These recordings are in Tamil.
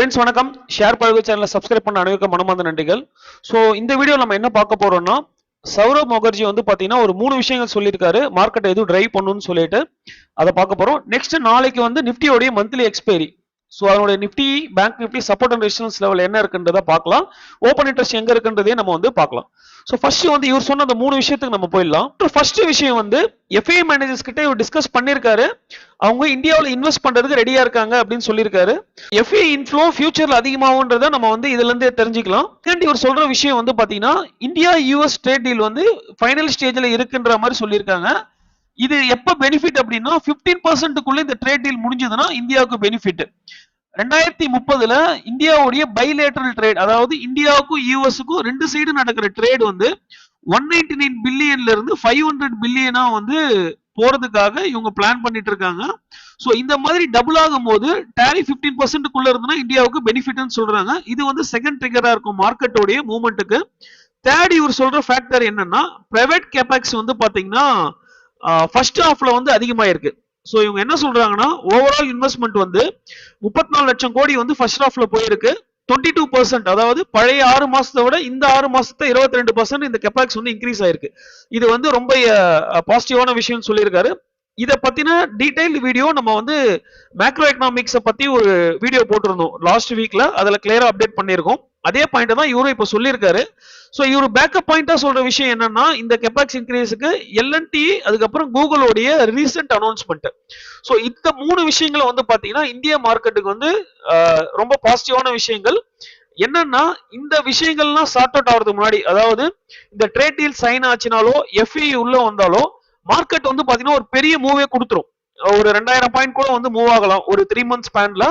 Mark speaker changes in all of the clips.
Speaker 1: ஃப்ரெண்ட்ஸ் வணக்கம். ஷேர் பழகு சேனலை சப்ஸ்கிரைப் பண்ண அனைவருக்கும் மனமார்ந்த நன்றிகள். ஸோ இந்த வீடியோ நம்ம என்ன பார்க்க போறோம்னா சௌரவ் முகர்ஜி வந்து பார்த்தீங்கன்னா ஒரு மூணு விஷயங்கள் சொல்லியிருக்காரு. மார்க்கெட்டை எதுவும் டிரைவ் பண்ணணும்னு சொல்லிட்டு அதை பார்க்க போறோம். நெக்ஸ்ட் நாளைக்கு வந்து நிஃப்டியோடைய மந்த்லி எக்ஸ்பைரி ஸோ அதனுடைய Nifty Bank Nifty support and resistance level என்ன இருக்குன்றதை பார்க்கலாம். ஓப்பன் இன்ட்ரெஸ்ட் எங்க இருக்குன்றதே நம்ம வந்து பார்க்கலாம். ஸோ ஃபர்ஸ்ட் வந்து இவர் சொன்ன அந்த மூணு விஷயத்துக்கு நம்ம போயிடலாம். ஃபர்ஸ்ட் விஷயம் வந்து எஃப்ஐ மேனேஜர்ஸ் கிட்ட இவர் டிஸ்கஸ் பண்ணியிருக்காரு. அவங்க இந்தியாவில் இன்வெஸ்ட் பண்றதுக்கு ரெடியா இருக்காங்க அப்படின்னு சொல்லியிருக்காரு. எஃப்ஐ இன்ஃப்ளோ ஃபியூச்சர்ல அதிகமாகுன்றத நம்ம வந்து இதுல இருந்தே தெரிஞ்சுக்கலாம். செகண்ட் இவர் சொல்ற விஷயம் வந்து பாத்தீங்கன்னா இந்தியா யூஎஸ் ட்ரேட் டீல் வந்து ஃபைனல் ஸ்டேஜ்ல இருக்குன்ற மாதிரி சொல்லியிருக்காங்க. இது எப்ப பெனிஃபிட் அப்படின்னா பிப்டீன் பர்சன்ட்டுக்குள்ள இந்த ட்ரேட் டீல் முடிஞ்சதுன்னா இந்தியாவுக்கு பெனிஃபிட் ரெண்டாயிரத்தி முப்பதுல இந்தியாவுடைய பைலேட்டரல் ட்ரேட் அதாவது இந்தியாவுக்கும் யூஎஸ்க்கும் ரெண்டு சைடு நடக்கிற ட்ரேட் வந்து ஒன் நைன்டி நைன் பில்லியன்ல இருந்து ஃபைவ் ஹண்ட்ரட் பில்லியனா வந்து போறதுக்காக இவங்க பிளான் பண்ணிட்டு இருக்காங்க. ஸோ இந்த மாதிரி டபுள் ஆகும் போது டேரி பிப்டீன் பர்சன்ட்டுக்குள்ள இருந்ததுன்னா இந்தியாவுக்கு பெனிஃபிட்னு சொல்றாங்க. இது வந்து செகண்ட் ட்ரிகரா இருக்கும் மார்க்கெட்டோடைய மூவ்மெண்ட்டுக்கு தேர்ட் இவர் சொல்ற ஃபேக்டர் என்னன்னா பிரைவேட் கேபாக்ஸ் வந்து பாத்தீங்கன்னா ஃபர்ஸ்ட் ஹாஃப்ல வந்து அதிகமாயிருக்கு. ஸோ இவங்க என்ன சொல்றாங்கன்னா ஓவரால் இன்வெஸ்ட்மெண்ட் வந்து முப்பத்தி நாலு லட்சம் கோடி வந்து ஃபர்ஸ்ட் ஹாஃப்ல போயிருக்கு. டுவெண்ட்டி டூ பர்சன்ட் அதாவது பழைய ஆறு மாசத்தை விட இந்த ஆறு மாசத்தை இருபத்தி ரெண்டு பர்சன்ட் இந்த கெப்பாக்ஸ் வந்து இன்க்ரீஸ் ஆயிருக்கு. இது வந்து ரொம்ப பாசிட்டிவான விஷயம்னு சொல்லியிருக்காரு. இதை பத்தின டீடைல் வீடியோ நம்ம வந்து மேக்ரோ எக்கனாமிக்ஸை பத்தி ஒரு வீடியோ போட்டிருந்தோம் லாஸ்ட் வீக்ல அதில் கிளியரா அப்டேட் பண்ணியிருக்கோம். அதே பாயிண்ட் தான் இவரும் இப்போ சொல்லியிருக்காரு. ஸோ இவர் பேக்கப் பாயிண்டா சொல்ற விஷயம் என்னன்னா இந்த கெப்பாக்ஸ் இன்க்ரீஸுக்கு எல்என்டி அதுக்கப்புறம் கூகுளோடைய ரீசெண்ட் அனௌன்ஸ்மெண்ட் ஸோ இந்த மூணு விஷயங்களை வந்து பாத்தீங்கன்னா இந்திய மார்க்கெட்டுக்கு வந்து ரொம்ப பாசிட்டிவான விஷயங்கள். என்னன்னா இந்த விஷயங்கள்லாம் சார்ட் அவுட் ஆகிறதுக்கு முன்னாடி அதாவது இந்த ட்ரேட் டீல் சைன் ஆச்சுனாலோ எஃப்இ உள்ள வந்தாலோ மார்க்கெட் வந்து பாத்தீங்கன்னா ஒரு பெரிய மூவே கொடுத்துரும். ஒரு ரெண்டாயிரம் பாயிண்ட் கூட வந்து மூவ் ஆகலாம். ஒரு த்ரீ மந்த்ஸ் ஸ்பேன்ல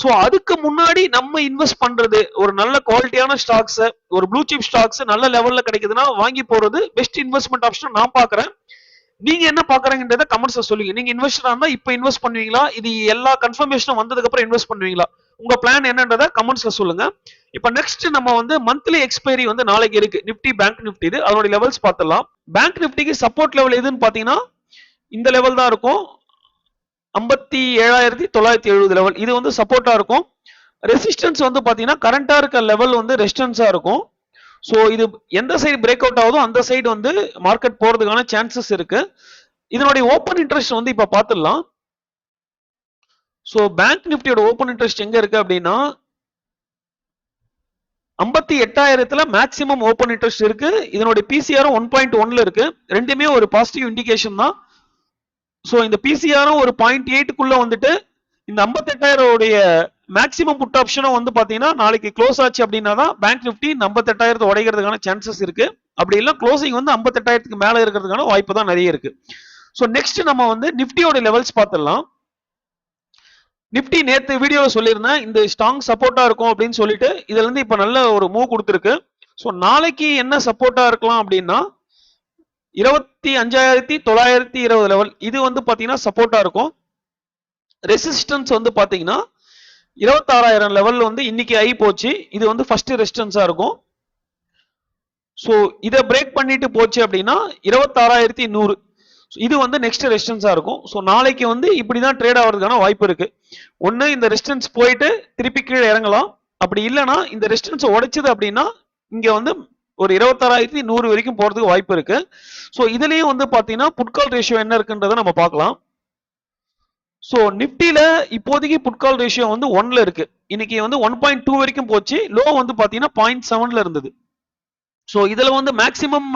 Speaker 1: ஸோ அதுக்கு முன்னாடி நம்ம இன்வெஸ்ட் பண்றது ஒரு நல்ல குவாலிட்டியான ஸ்டாக்ஸ் ஒரு ப்ளூ சிப் ஸ்டாக்ஸ் நல்ல லெவல்ல கிடைக்குதுன்னா வாங்கி போறது பெஸ்ட் இன்வெஸ்ட்மெண்ட் ஆப்ஷன் நான் பாக்குறேன். நீங்க என்ன பாக்குறீங்கன்றத கமெண்ட்ஸ்ல சொல்லுங்க. நீங்க இன்வெஸ்டரா இருந்தா இப்ப இன்வெஸ்ட் பண்ணுவீங்களா? இது எல்லா கன்ஃபர்மேஷனும் வந்ததுக்கு அப்புறம் இன்வெஸ்ட் பண்ணுவீங்களா? உங்க பிளான் என்னன்றத கமெண்ட்ஸ்ல சொல்லுங்க. இப்ப நெக்ஸ்ட் நம்ம வந்து மந்த்லி எக்ஸ்பைரி வந்து நாளைக்கு இருக்கு. நிப்டி பேங்க் நிப்டி இது. அதனுடைய லெவல்ஸ் பார்த்துடலாம். பேங்க் நிப்டிக்கு சப்போர்ட் லெவல் எதுன்னு பாத்தீங்கன்னா இந்த லெவல் தான் இருக்கும். ஐம்பத்தி ஏழாயிரத்தி தொள்ளாயிரத்தி எழுபது லெவல் இது வந்து சப்போர்ட்டாக இருக்கும். ரெசிஸ்டன்ஸ் வந்து பார்த்தீங்கன்னா கரண்ட்டாக இருக்க லெவல் வந்து ரெசிஸ்டன்ஸாக இருக்கும். ஸோ இது எந்த சைடு பிரேக் அவுட் ஆகுதோ அந்த சைடு வந்து மார்க்கெட் போகிறதுக்கான சான்சஸ் இருக்கு. இதனுடைய ஓப்பன் இன்ட்ரெஸ்ட் வந்து இப்போ பார்த்துடலாம் ஸோ பேங்க் நிஃப்டியோட ஓப்பன் இன்ட்ரெஸ்ட் எங்கே இருக்கு அப்படின்னா ஐம்பத்தி எட்டாயிரத்துல மேக்சிமம் ஓப்பன் இன்ட்ரெஸ்ட் இருக்கு. இதனுடைய பிசிஆரும் ஒன் பாயிண்ட் ஒன்ல இருக்கு. ரெண்டுமே ஒரு பாசிட்டிவ் இண்டிகேஷன் தான். ஸோ இந்த பிசிஆரும் ஒரு பாயிண்ட் எயிட்டுக்குள்ள வந்துட்டு இந்த ஐம்பத்தெட்டாயிரம் உடைய மேக்சிமம் புட் ஆப்ஷனும் வந்து பார்த்தீங்கன்னா நாளைக்கு க்ளோஸ் ஆச்சு அப்படின்னா தான் பேங்க் நிஃப்டி ஐம்பத்தெட்டாயிரத்து உடைகிறதுக்கான உடைக்கிறதுக்கான சான்சஸ் இருக்கு. அப்படி இல்லை க்ளோசிங் வந்து ஐம்பத்தெட்டாயிரத்துக்கு மேலே இருக்கிறதுக்கான வாய்ப்பு தான் நிறைய இருக்கு. ஸோ நெக்ஸ்ட் நம்ம வந்து நிஃப்டியோட லெவல்ஸ் பார்த்துடலாம். நிப்டி நேற்று வீடியோவில் சொல்லியிருந்தேன் இந்த ஸ்ட்ராங் சப்போர்ட்டாக இருக்கும் அப்படின்னு சொல்லிட்டு இதுலேருந்து இப்போ நல்ல ஒரு மூவ் கொடுத்துருக்கு. ஸோ நாளைக்கு என்ன சப்போர்ட்டாக இருக்கலாம் அப்படின்னா இருபத்தி அஞ்சாயிரத்தி தொள்ளாயிரத்தி இருபது லெவல் இது வந்து பார்த்தீங்கன்னா சப்போர்ட்டாக இருக்கும். ரெசிஸ்டன்ஸ் வந்து பார்த்தீங்கன்னா இருபத்தாறாயிரம் லெவல் வந்து இன்னைக்கு ஐ போச்சு. இது வந்து ஃபர்ஸ்ட் ரெசிஸ்டன்ஸாக இருக்கும். ஸோ இதை பிரேக் பண்ணிட்டு போச்சு அப்படின்னா இருபத்தாறாயிரத்தி நூறு. இது வந்து நெக்ஸ்ட் ரெசிஸ்டன்ஸாக இருக்கும். ஸோ நாளைக்கு வந்து இப்படி தான் ட்ரேட் ஆகிறதுக்கான வாய்ப்பு இருக்குது ஒன்று இந்த ரெசிஸ்டன்ஸ் போயிட்டு திருப்பி கீழே இறங்கலாம். அப்படி இல்லைன்னா இந்த ரெசிஸ்டன்ஸை உடைச்சது அப்படின்னா இங்கே வந்து ஒரு இருபத்தாறாயிரத்தி நூறு வரைக்கும் போறதுக்கு வாய்ப்பு இருக்கு. ஸோ இதுலயும் வந்து பாத்தீங்கன்னா புட்கால் ரேஷியோ என்ன இருக்குன்றதை நம்ம பார்க்கலாம். ஸோ நிப்டில இப்போதைக்கு புட்கால் ரேஷியோ வந்து ஒன்ல இருக்கு. இன்னைக்கு வந்து ஒன் பாயிண்ட் டூ வரைக்கும் போச்சு. லோ வந்து பாத்தீங்கன்னா பாயிண்ட் செவன்ல இருந்தது. ஸோ இதுல வந்து மேக்சிமம்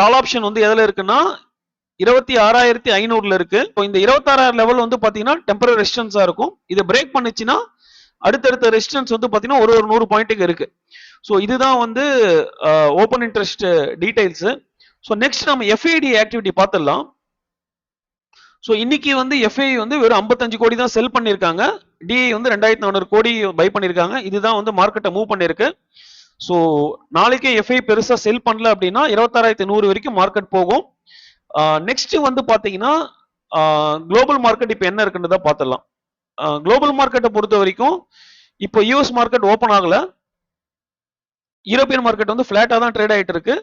Speaker 1: கால் ஆப்ஷன் வந்து எதுல இருக்குன்னா இருபத்தி ஆறாயிரத்தி ஐநூறுல இருக்கு. இந்த இருபத்தாறாயிரம் லெவல் வந்து பாத்தீங்கன்னா டெம்பரரி ரெசிஸ்டன்ஸா இருக்கும். இதை பிரேக் பண்ணுச்சுன்னா அடுத்தடுத்த ரெசிஸ்டன்ஸ் வந்து பார்த்தீங்கன்னா ஒரு ஒரு நூறு பாயிண்ட்டுக்கு இருக்கு. ஸோ இதுதான் வந்து open interest details so next நம்ம எஃப்ஐடி ஆக்டிவிட்டி பார்த்துடலாம் ஸோ இன்னைக்கு வந்து எஃப்ஐ வந்து வெறும் ஐம்பத்தஞ்சு கோடி தான் செல் பண்ணியிருக்காங்க. டிஐ வந்து ரெண்டாயிரத்தி நானூறு கோடி பை பண்ணியிருக்காங்க. இதுதான் வந்து மார்க்கெட்டை மூவ் பண்ணியிருக்கு. ஸோ நாளைக்கே எஃப்ஐ பெருசாக செல் பண்ணல அப்படின்னா இருபத்தாறாயிரத்தி நூறு வரைக்கும் மார்க்கெட் போகும். நெக்ஸ்ட் வந்து பார்த்தீங்கன்னா குளோபல் மார்க்கெட் இப்போ என்ன இருக்குன்றதை பார்த்துடலாம் குளோபல் மார்க்கெட்டை பொறுத்த வரைக்கும் இப்போ யூஎஸ் மார்க்கெட் ஓப்பன் ஆகல. யூரோப்பியன் மார்க்கெட் வந்து ஃபிளாட்டாக தான் ட்ரேட் ஆகிட்டு இருக்கு.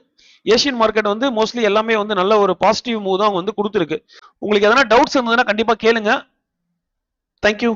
Speaker 1: ஏஷியன் மார்க்கெட் வந்து மோஸ்ட்லி எல்லாமே வந்து நல்ல ஒரு பாசிட்டிவ் மூவ் தான் வந்து கொடுத்துருக்கு. உங்களுக்கு எதனா டவுட்ஸ் இருந்ததுன்னா கண்டிப்பாக கேளுங்க. தேங்க்யூ